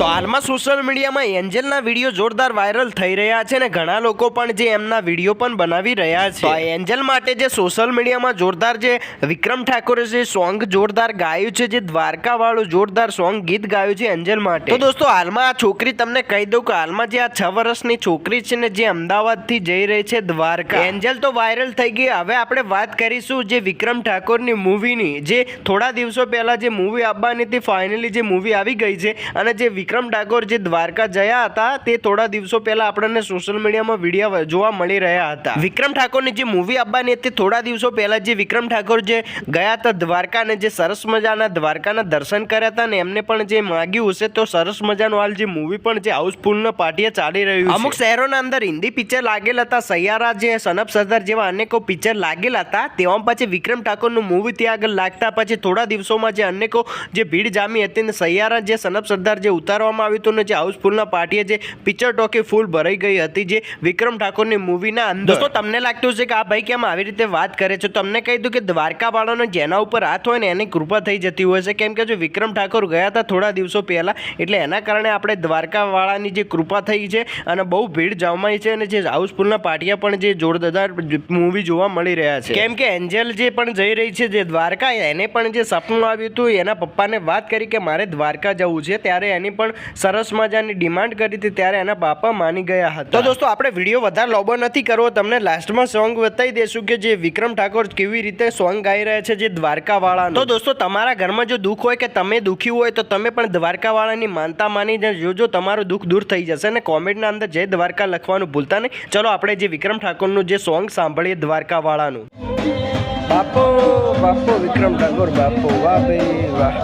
તો હાલમાં સોશિયલ મીડિયામાં એન્જલના વીડિયો જોરદાર વાયરલ થઈ રહ્યા છે ને ઘણા લોકો પણ જે એમના વીડિયો પણ બનાવી રહ્યા છે. એન્જેલ માટે જે સોશિયલ મીડિયામાં જોરદાર જે વિક્રમ ઠાકોરે જે સોંગ જોરદાર ગાયું છે, જે દ્વારકા વાળું જોરદાર સોંગ ગીત ગાયું છે એન્જલ માટે. તો દોસ્તો, હાલમાં આ છોકરી તમને કહી દઉં કે હાલમાં જે આ છ વર્ષની છોકરી છે ને જે અમદાવાદથી જઈ રહી છે દ્વારકા. એન્જલ તો વાયરલ થઈ ગઈ. હવે આપણે વાત કરીશું જે વિક્રમ ઠાકોરની મૂવીની જે થોડા દિવસો પહેલા જે મૂવી આવવાની હતી ફાઇનલી જે મૂવી આવી ગઈ છે અને જે વિક્રમ ઠાકોર જે દ્વારકા ગયા હતા, તે થોડા દિવસો પહેલા આપણને સોશિયલ મીડિયામાં વીડિયો જોવા મળી રહ્યા હતા. વિક્રમ ઠાકોરની જે મૂવી આવવાની હતી થોડા દિવસો પહેલા જે વિક્રમ ઠાકોર જે ગયા હતા દ્વારકા અને જે સરસ મજાના દ્વારકાના દર્શન કર્યા હતા ને એમને પણ જે માગ્યું હશે, તો સરસ મજાનું હાલ જે મૂવી પણ જે હાઉસફુલ પાર્ટીએ ચાલી રહ્યું અમુક શહેરોના અંદર હિન્દી પિક્ચર લાગેલ હતા, સૈયારા જે સનપ સરદાર જેવા અનેકો પિક્ચર લાગેલા હતા તેવામાં પછી વિક્રમ ઠાકોરનું મૂવી ત્યાં આગળ લાગતા પછી થોડા દિવસોમાં જે અનેકો જે ભીડ જામી હતી ને સૈયારા જે સનપ સરદાર જે ઉતારવામાં આવ્યું હતું ને જે હાઉસફુલના પાર્ટીએ જે પિક્ચર ટોકી ફૂલ ભરાઈ ગઈ હતી જે વિક્રમ ઠાકોરની મૂવીના અંદર. દોસ્તો તમને લાગતું છે કે આ ભાઈ કેમ આવી રીતે વાત કરે છે? તમને કહી દઉં કે દ્વારકા વાળાનો જેના ઉપર હાથ હોય ને એની કૃપા થઈ જતી હોય છે. કેમ કે જો વિક્રમ ઠાકોર ગયા હતા થોડા દિવસો પહેલાં એટલે એના કારણે આપણે દ્વારકા વાળાની જે કૃપા થઈ છે અને બહુ ભીડ જમાઈ છે અને જે હાઉસફુલના પાટિયા પણ જે જોરદાર મૂવી જોવા મળી રહ્યા છે. કેમ કે એન્જલ જે પણ જઈ રહી છે જે દ્વારકા એને પણ જે સપનું આવ્યું હતું એના પપ્પાને વાત કરી કે મારે દ્વારકા જવું છે ત્યારે એની પણ સરસ મજાની ડિમાન્ડ કરી હતી ત્યારે એના બાપા માની ગયા હતા. તો દોસ્તો, આપણે વીડિયો વધારે લોબો નથી કરવો, તમને લાસ્ટમાં સોંગ બતાવી દઈશું કે જે વિક્રમ ઠાકોર કેવી રીતે સોંગ ગાઈ રહ્યા છે જે દ્વારકા વાળા તો દોસ્તો, તમારા ઘરમાં જો દુઃખ હોય કે તમે દુઃખી હોય, તો તમે પણ દ્વારકા વાળાની માનતા માની જોજો, તમારું દુઃખ દૂર થઈ જશે અને કોમેન્ટના અંદર જય દ્વારકા લખવાનું ભૂલતા નહીં. ચલો, આપણે જે વિક્રમ ઠાકોરનું જે સોંગ સાંભળીએ દ્વારકા વાળાનું બાપો બાપો વિક્રમ ઠાકોર, બાપો, વાહ ભાઈ, વાહ.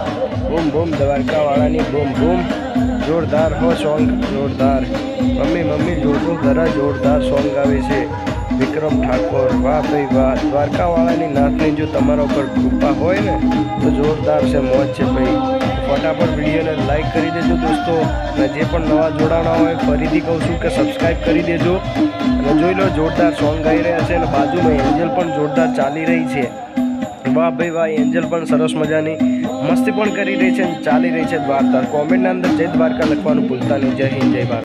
બૂમ બૂમ દ્વારકા વાળાની બૂમ બૂમ. જોરદાર હો સોંગ, જોરદાર. મમ્મી મમ્મી જોરદાર જરા જોરદાર સોંગ આવે છે. વિક્રમ ઠાકોર, વાહ ભાઈ વાહ. દ્વારકાવાળાની નાતની જો તમારા ઉપર કૃપા હોય ને, તો જોરદાર છે, મોજ છે ભાઈ. ફટાફટ વિડીયોને લાઈક કરી દેજો દોસ્તો. અને જે પણ નવા જોડાણા હોય, ફરીથી કહું છું કે સબસ્ક્રાઈબ કરી દેજો. અને જોઈ લો, જોરદાર સોંગ ગાઈ રહ્યા છે અને બાજુમાં એન્જલ પણ જોરદાર ચાલી રહી છે. વાહ ભાઈ વાહ એન્જલ પણ સરસ મજાની મસ્તી પણ કરી રહી છે ચાલી રહી છે દ્વારકા. કોમેન્ટના અંદર જય દ્વારકા લખવાનું ભૂલતા નહીં. જય હિન્દ, જય ભારત.